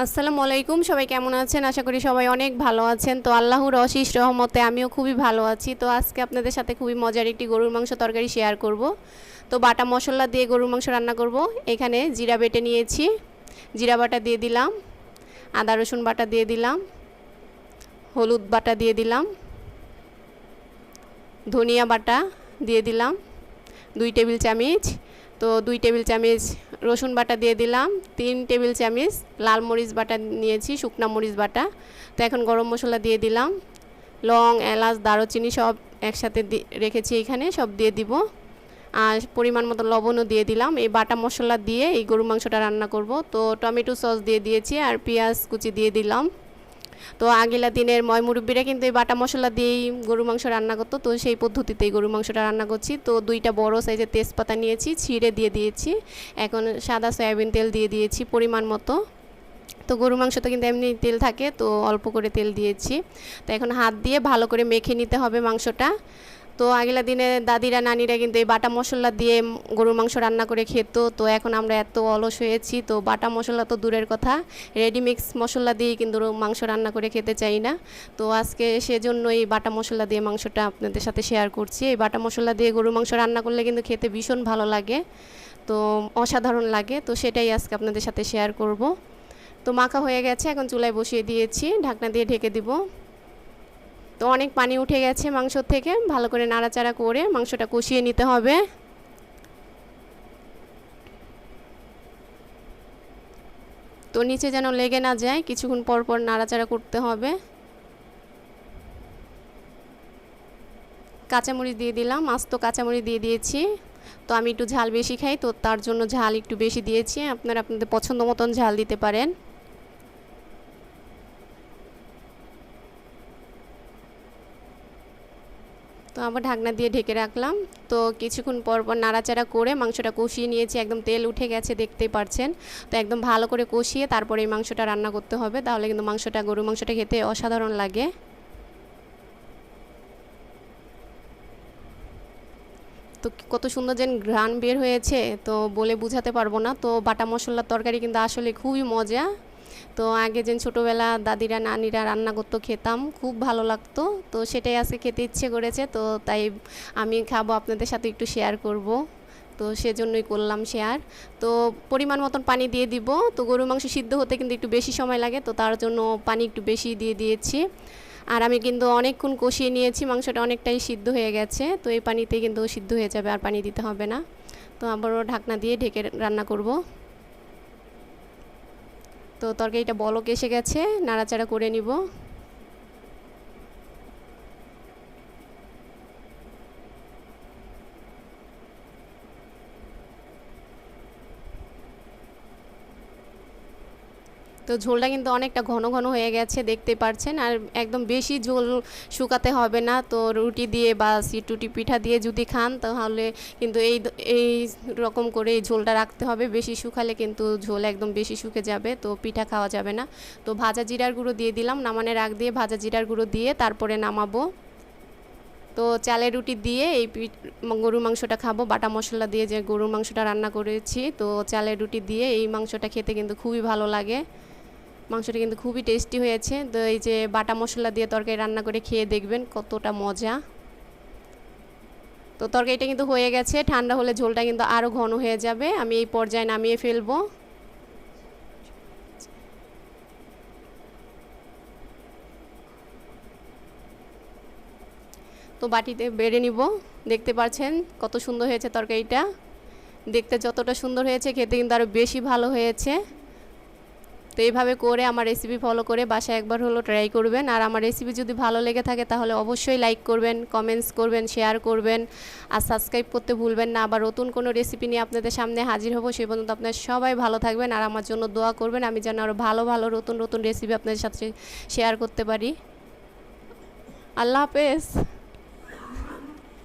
আসসালামু আলাইকুম, সবাই কেমন আছেন? আশা করি সবাই অনেক ভালো আছেন। তো আল্লাহর অশিস রহমতে আমিও খুবই ভালো আছি। তো আজকে আপনাদের সাথে খুবই মজার একটি গরুর মাংস তরকারি শেয়ার করব। তো বাটা মশলা দিয়ে গরুর মাংস রান্না করব। এখানে জিরা বেটে নিয়েছি, জিরা বাটা দিয়ে দিলাম, আদা, রসুন বাটা দিয়ে দিলাম, হলুদ বাটা দিয়ে দিলাম, ধনিয়া বাটা দিয়ে দিলাম, দুই টেবিল চামচ। তো দুই টেবিল চামচ রসুন বাটা দিয়ে দিলাম, তিন টেবিল চামচ লাল মরিচ বাটা নিয়েছি, শুকনা মরিচ বাটা। তো এখন গরম মশলা দিয়ে দিলাম। লং, এলাচ, দারুচিনি সব একসাথে রেখেছি এখানে, সব দিয়ে দিব। আর পরিমাণ মতো লবণও দিয়ে দিলাম। এই বাটা মশলা দিয়ে এই গরু মাংসটা রান্না করব। তো টমেটো সস দিয়ে দিয়েছি আর পেঁয়াজ কুচি দিয়ে দিলাম। তো আগেলা দিনের ময় মুরব্বীরা কিন্তু এই বাটা মশলা দিয়েই গরু মাংস রান্না করতো, তো সেই পদ্ধতিতেই গরু মাংসটা রান্না করছি। তো দুইটা বড় সাইজের তেজপাতা নিয়েছি, ছিঁড়ে দিয়ে দিয়েছি। এখন সাদা সয়াবিন তেল দিয়ে দিয়েছি পরিমাণ মতো। তো গরু মাংস তো কিন্তু এমনি তেল থাকে, তো অল্প করে তেল দিয়েছি। তো এখন হাত দিয়ে ভালো করে মেখে নিতে হবে মাংসটা। তো আগেলা দিনে দাদিরা, নানিরা কিন্তু এই বাটা মশলা দিয়ে গরুর মাংস রান্না করে খেত। তো এখন আমরা এত অলস হয়েছি, তো বাটা মশলা তো দূরের কথা। রেডিমিক্স মশলা দিয়ে কিন্তু মাংস রান্না করে খেতে চাই না। তো আজকে সেজন্য এই বাটা মশলা দিয়ে মাংসটা আপনাদের সাথে শেয়ার করছি। এই বাটা মশলা দিয়ে গরুর মাংস রান্না করলে কিন্তু খেতে ভীষণ ভালো লাগে, তো অসাধারণ লাগে। তো সেটাই আজকে আপনাদের সাথে শেয়ার করব। তো মাখা হয়ে গেছে, এখন চুলায় বসিয়ে দিয়েছি। ঢাকনা দিয়ে ঢেকে দিব। তো অনেক পানি উঠে গেছে মাংস থেকে। ভালো করে নাড়াচাড়া করে মাংসটা কষিয়ে নিতে হবে। তো নিচে যেন লেগে না যায়, কিছুক্ষণ পর পর নাড়াচাড়া করতে হবে। কাঁচামরিচ দিয়ে দিলাম আস্ত কাঁচামরিচ দিয়ে দিয়েছি। তো আমি একটু ঝাল বেশি খাই, তো তার জন্য ঝাল একটু বেশি দিয়েছি। আপনারা আপনাদের পছন্দ মতন ঝাল দিতে পারেন। তো আবার ঢাকনা দিয়ে ঢেকে রাখলাম। তো কিছুক্ষণ পর পর নাড়াচাড়া করে মাংসটা কষিয়ে নিয়েছি। একদম তেল উঠে গেছে, দেখতেই পারছেন। তো একদম ভালো করে কষিয়ে তারপরে এই মাংসটা রান্না করতে হবে। তাহলে কিন্তু মাংসটা গরু মাংসটা খেতে অসাধারণ লাগে। তো কত সুন্দর যেন ঘ্রাণ বের হয়েছে, তো বলে বুঝাতে পারব না। তো বাটা মশলার তরকারি কিন্তু আসলে খুবই মজা। তো আগে যেন ছোটোবেলা দাদিরা, নানিরা রান্না করতো, খেতাম, খুব ভালো লাগতো। তো সেটাই আজকে খেতে ইচ্ছে করেছে, তো তাই আমি খাব, আপনাদের সাথে একটু শেয়ার করব। তো সেজন্যই করলাম শেয়ার তো পরিমাণ মতন পানি দিয়ে দিব। তো গরু মাংস সিদ্ধ হতে কিন্তু একটু বেশি সময় লাগে, তো তার জন্য পানি একটু বেশি দিয়ে দিয়েছি। আর আমি কিন্তু অনেকক্ষণ কষিয়ে নিয়েছি, মাংসটা অনেকটাই সিদ্ধ হয়ে গেছে। তো এই পানিতে কিন্তু সিদ্ধ হয়ে যাবে, আর পানি দিতে হবে না। তো আবারও ঢাকনা দিয়ে ঢেকে রান্না করব। তো তরকারিটা বলক এসে গেছে নাড়াচাড়া করে নিব। তো ঝোলটা কিন্তু অনেকটা ঘন ঘন হয়ে গেছে, দেখতে পারছেন। আর একদম বেশি ঝোল শুকাতে হবে না। তো রুটি দিয়ে বা সিটুটি পিঠা দিয়ে যদি খান, তাহলে কিন্তু এই এই রকম করে এই ঝোলটা রাখতে হবে। বেশি শুকালে কিন্তু ঝোল একদম বেশি শুকে যাবে, তো পিঠা খাওয়া যাবে না। তো ভাজা জিরার গুঁড়ো দিয়ে দিলাম, নামানের আগ দিয়ে ভাজা জিরার গুঁড়ো দিয়ে তারপরে নামাবো। তো চালের রুটি দিয়ে এই গরুর মাংসটা খাব। বাটা মশলা দিয়ে যে গরুর মাংসটা রান্না করেছি, তো চালের রুটি দিয়ে এই মাংসটা খেতে কিন্তু খুবই ভালো লাগে। মাংসটা কিন্তু খুবই টেস্টি হয়েছে। তো এই যে বাটা মশলা দিয়ে তরকারি রান্না করে খেয়ে দেখবেন কতটা মজা। তো তরকারিটা কিন্তু হয়ে গেছে, ঠান্ডা হলে ঝোলটা কিন্তু আরও ঘন হয়ে যাবে। আমি এই পর্যায়ে নামিয়ে ফেলব। তো বাটিতে বেড়ে নিব। দেখতে পাচ্ছেন কত সুন্দর হয়েছে তরকারিটা। দেখতে যতটা সুন্দর হয়েছে, খেতে কিন্তু আরও বেশি ভালো হয়েছে। তো এইভাবে করে আমার রেসিপি ফলো করে বাসায় একবার হলো ট্রাই করবেন। আর আমার রেসিপি যদি ভালো লেগে থাকে তাহলে অবশ্যই লাইক করবেন কমেন্টস করবেন শেয়ার করবেন। আর সাবস্ক্রাইব করতে ভুলবেন না। আবার নতুন কোনো রেসিপি নিয়ে আপনাদের সামনে হাজির হব সেই পর্যন্ত আপনার সবাই ভালো থাকবেন। আর আমার জন্য দোয়া করবেন, আমি যেন আরও ভালো ভালো, নতুন নতুন রেসিপি আপনাদের সাথে শেয়ার করতে পারি। আল্লাহ হাফেজ।